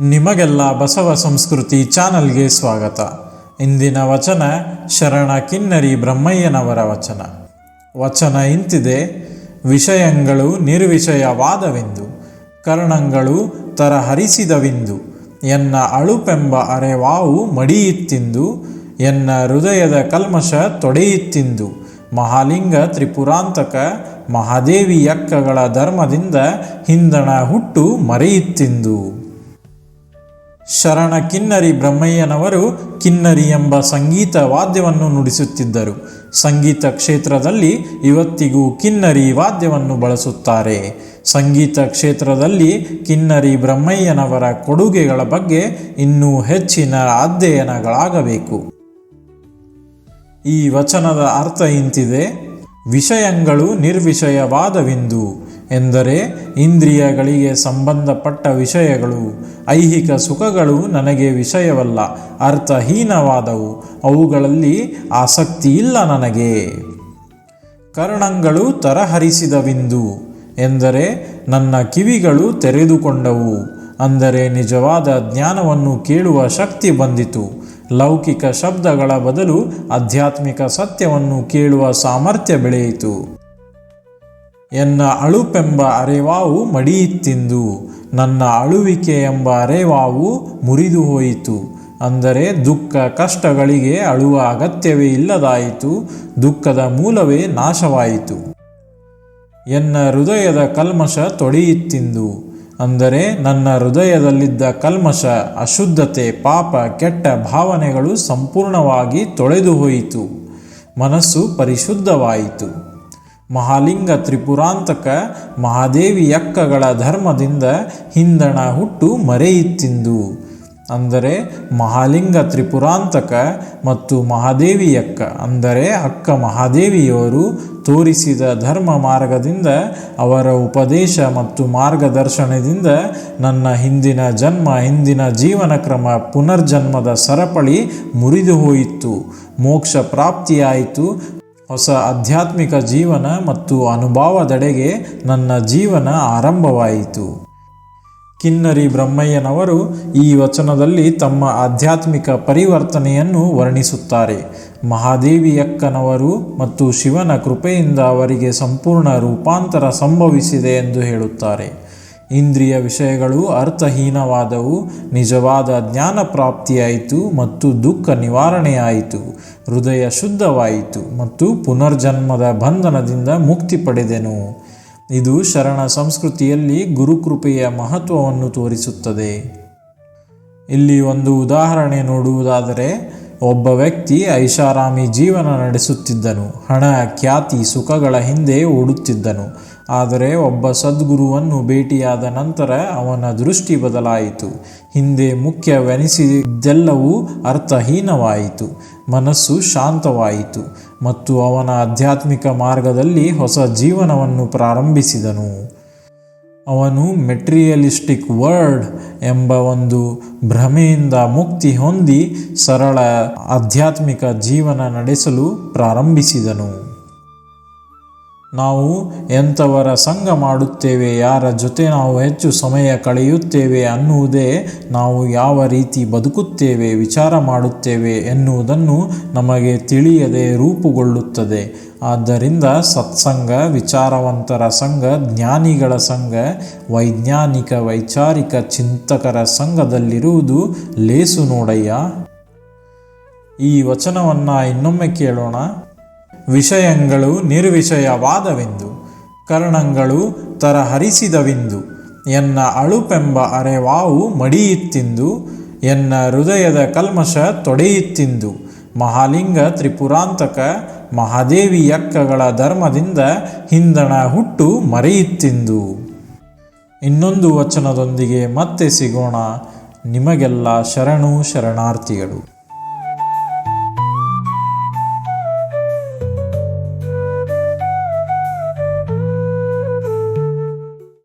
ನಿಮಗೆಲ್ಲ ಬಸವ ಸಂಸ್ಕೃತಿ ಚಾನಲ್ಗೆ ಸ್ವಾಗತ. ಇಂದಿನ ವಚನ ಶರಣ ಕಿನ್ನರಿ ಬ್ರಹ್ಮಯ್ಯನವರ ವಚನ. ವಚನ ಇಂತಿದೆ, ವಿಷಯಗಳು ನಿರ್ವಿಷಯವಾದವೆಂದು, ಕರ್ಣಗಳು ತರಹರಿಸಿದವೆಂದು, ಎನ್ನ ಅಳುಪೆಂಬ ಅರೆವಾವು ಮಡಿಯಿತ್ತಿಂದು, ಎನ್ನ ಹೃದಯದ ಕಲ್ಮಶ ತೊಡೆಯಿತ್ತಿಂದು, ಮಹಾಲಿಂಗ ತ್ರಿಪುರಾಂತಕ ಮಹಾದೇವಿ ಯಕ್ಕಗಳ ಧರ್ಮದಿಂದ ಹಿಂದಣ ಹುಟ್ಟು ಮರೆಯಿತ್ತಿಂದು. ಶರಣ ಕಿನ್ನರಿ ಬ್ರಹ್ಮಯ್ಯನವರು ಕಿನ್ನರಿ ಎಂಬ ಸಂಗೀತ ವಾದ್ಯವನ್ನು ನುಡಿಸುತ್ತಿದ್ದರು. ಸಂಗೀತ ಕ್ಷೇತ್ರದಲ್ಲಿ ಇವತ್ತಿಗೂ ಕಿನ್ನರಿ ವಾದ್ಯವನ್ನು ಬಳಸುತ್ತಾರೆ. ಸಂಗೀತ ಕ್ಷೇತ್ರದಲ್ಲಿ ಕಿನ್ನರಿ ಬ್ರಹ್ಮಯ್ಯನವರ ಕೊಡುಗೆಗಳ ಬಗ್ಗೆ ಇನ್ನೂ ಹೆಚ್ಚಿನ ಅಧ್ಯಯನಗಳಾಗಬೇಕು. ಈ ವಚನದ ಅರ್ಥ ಇಂತಿದೆ. ವಿಷಯಗಳು ನಿರ್ವಿಷಯವಾದವೆಂದು. ಎಂದರೆ ಇಂದ್ರಿಯಗಳಿಗೆ ಸಂಬಂಧಪಟ್ಟ ವಿಷಯಗಳು. ಐಹಿಕ ಸುಖಗಳು ನನಗೆ ವಿಷಯವಲ್ಲ, ಅರ್ಥಹೀನವಾದವು. ಅವುಗಳಲ್ಲಿ ಆಸಕ್ತಿ ಇಲ್ಲ ನನಗೆ. ಕರ್ಣಗಳು ತರಹರಿಸಿದವೆಂದು ಎಂದರೆ ನನ್ನ ಕಿವಿಗಳು ತೆರೆದುಕೊಂಡವು. ಅಂದರೆ ನಿಜವಾದ ಜ್ಞಾನವನ್ನು ಕೇಳುವ ಶಕ್ತಿ ಬಂದಿತು. ಲೌಕಿಕ ಶಬ್ದಗಳ ಬದಲು ಆಧ್ಯಾತ್ಮಿಕ ಸತ್ಯವನ್ನು ಕೇಳುವ ಸಾಮರ್ಥ್ಯ ಬೆಳೆಯಿತು. ಎನ್ನ ಅಳುಪೆಂಬ ಅರೆವಾವು ಮಡಿಯಿತ್ತಿಂದು, ನನ್ನ ಅಳುವಿಕೆ ಎಂಬ ಅರೆವಾವು ಮುರಿದು ಹೋಯಿತು. ಅಂದರೆ ದುಃಖ ಕಷ್ಟಗಳಿಗೆ ಅಳುವ ಅಗತ್ಯವೇ ಇಲ್ಲದಾಯಿತು, ದುಃಖದ ಮೂಲವೇ ನಾಶವಾಯಿತು. ಎನ್ನ ಹೃದಯದ ಕಲ್ಮಶ ತೊಡೆಯಿತ್ತಿಂದು, ಅಂದರೆ ನನ್ನ ಹೃದಯದಲ್ಲಿದ್ದ ಕಲ್ಮಶ, ಅಶುದ್ಧತೆ, ಪಾಪ, ಕೆಟ್ಟ ಭಾವನೆಗಳು ಸಂಪೂರ್ಣವಾಗಿ ತೊಳೆದು ಹೋಯಿತು. ಮನಸ್ಸು ಪರಿಶುದ್ಧವಾಯಿತು. ಮಹಾಲಿಂಗ ತ್ರಿಪುರಾಂತಕ ಮಹಾದೇವಿ ಯಕ್ಕಗಳ ಧರ್ಮದಿಂದ ಹಿಂದಣ ಹುಟ್ಟು ಮರೆಯಿತ್ತಿಂದು. ಅಂದರೆ ಮಹಾಲಿಂಗ ತ್ರಿಪುರಾಂತಕ ಮತ್ತು ಮಹಾದೇವಿ ಯಕ್ಕ ಅಂದರೆ ಅಕ್ಕ ಮಹಾದೇವಿಯವರು ತೋರಿಸಿದ ಧರ್ಮ ಮಾರ್ಗದಿಂದ ಅವರ ಉಪದೇಶ ಮತ್ತು ಮಾರ್ಗದರ್ಶನದಿಂದ ನನ್ನ ಹಿಂದಿನ ಜನ್ಮ, ಹಿಂದಿನ ಜೀವನ ಕ್ರಮ ಪುನರ್ಜನ್ಮದ ಸರಪಳಿ ಮುರಿದು ಹೋಯಿತು ಮೋಕ್ಷ ಪ್ರಾಪ್ತಿಯಾಯಿತು. ಹೊಸ ಆಧ್ಯಾತ್ಮಿಕ ಜೀವನ ಮತ್ತು ಅನುಭವದೆಡೆಗೆ ನನ್ನ ಜೀವನ ಆರಂಭವಾಯಿತು. ಕಿನ್ನರಿ ಬ್ರಹ್ಮಯ್ಯನವರು ಈ ವಚನದಲ್ಲಿ ತಮ್ಮ ಆಧ್ಯಾತ್ಮಿಕ ಪರಿವರ್ತನೆಯನ್ನು ವರ್ಣಿಸುತ್ತಾರೆ. ಮಹಾದೇವಿಯಕ್ಕನವರು ಮತ್ತು ಶಿವನ ಕೃಪೆಯಿಂದ ಅವರಿಗೆ ಸಂಪೂರ್ಣ ರೂಪಾಂತರ ಸಂಭವಿಸಿದೆ ಎಂದು ಹೇಳುತ್ತಾರೆ. ಇಂದ್ರಿಯ ವಿಷಯಗಳು ಅರ್ಥಹೀನವಾದವು, ನಿಜವಾದ ಜ್ಞಾನ ಪ್ರಾಪ್ತಿಯಾಯಿತು ಮತ್ತು ದುಃಖ ನಿವಾರಣೆಯಾಯಿತು, ಹೃದಯ ಶುದ್ಧವಾಯಿತು ಮತ್ತು ಪುನರ್ಜನ್ಮದ ಬಂಧನದಿಂದ ಮುಕ್ತಿ ಪಡೆದೆನು. ಇದು ಶರಣ ಸಂಸ್ಕೃತಿಯಲ್ಲಿ ಗುರುಕೃಪೆಯ ಮಹತ್ವವನ್ನು ತೋರಿಸುತ್ತದೆ. ಇಲ್ಲಿ ಒಂದು ಉದಾಹರಣೆ ನೋಡುವುದಾದರೆ, ಒಬ್ಬ ವ್ಯಕ್ತಿ ಐಷಾರಾಮಿ ಜೀವನ ನಡೆಸುತ್ತಿದ್ದನು, ಹಣ, ಖ್ಯಾತಿ, ಸುಖಗಳ ಹಿಂದೆ ಓಡುತ್ತಿದ್ದನು ಆದರೆ ಒಬ್ಬ ಸದ್ಗುರುವನ್ನು ಭೇಟಿಯಾದ ನಂತರ ಅವನ ದೃಷ್ಟಿ ಬದಲಾಯಿತು. ಹಿಂದೆ ಮುಖ್ಯವೆನಿಸಿದ್ದೆಲ್ಲವೂ ಅರ್ಥಹೀನವಾಯಿತು. ಮನಸ್ಸು ಶಾಂತವಾಯಿತು ಮತ್ತು ಅವನ ಆಧ್ಯಾತ್ಮಿಕ ಮಾರ್ಗದಲ್ಲಿ ಹೊಸ ಜೀವನವನ್ನು ಪ್ರಾರಂಭಿಸಿದನು. ಅವನು ಮೆಟ್ರಿಯಲಿಸ್ಟಿಕ್ ವರ್ಡ್ ಎಂಬ ಒಂದು ಭ್ರಮೆಯಿಂದ ಮುಕ್ತಿ ಹೊಂದಿ ಸರಳ ಆಧ್ಯಾತ್ಮಿಕ ಜೀವನ ನಡೆಸಲು ಪ್ರಾರಂಭಿಸಿದನು. ನಾವು ಎಂಥವರ ಸಂಘ ಮಾಡುತ್ತೇವೆ, ಯಾರ ಜೊತೆ ನಾವು ಹೆಚ್ಚು ಸಮಯ ಕಳೆಯುತ್ತೇವೆ ಅನ್ನುವುದೇ ನಾವು ಯಾವ ರೀತಿ ಬದುಕುತ್ತೇವೆ, ವಿಚಾರ ಮಾಡುತ್ತೇವೆ ಎನ್ನುವುದನ್ನು ನಮಗೆ ತಿಳಿಯದೆ ರೂಪುಗೊಳ್ಳುತ್ತದೆ. ಆದ್ದರಿಂದ ಸತ್ಸಂಗ, ವಿಚಾರವಂತರ ಸಂಘ, ಜ್ಞಾನಿಗಳ ಸಂಘ, ವೈಜ್ಞಾನಿಕ, ವೈಚಾರಿಕ ಚಿಂತಕರ ಸಂಘದಲ್ಲಿರುವುದು ಲೇಸು ನೋಡಯ್ಯ. ಈ ವಚನವನ್ನು ಇನ್ನೊಮ್ಮೆ ಕೇಳೋಣ. ವಿಷಯಗಳು ನಿರ್ವಿಷಯವಾದವೆಂದು, ಕರ್ಣಗಳು ತರಹರಿಸಿದವೆಂದು, ಎನ್ನ ಅಳುಪೆಂಬ ಅರೆವಾವು ಮಡಿಯಿತ್ತಿಂದು, ಎನ್ನ ಹೃದಯದ ಕಲ್ಮಶ ತೊಡೆಯಿತ್ತಿಂದು, ಮಹಾಲಿಂಗ ತ್ರಿಪುರಾಂತಕ ಮಹಾದೇವಿ ಯಕ್ಕಗಳ ಧರ್ಮದಿಂದ ಹಿಂದಣ ಹುಟ್ಟು ಮರೆಯಿತ್ತಿಂದು. ಇನ್ನೊಂದು ವಚನದೊಂದಿಗೆ ಮತ್ತೆ ಸಿಗೋಣ, ನಿಮಗೆಲ್ಲ ಶರಣು ಶರಣಾರ್ಥಿಗಳು.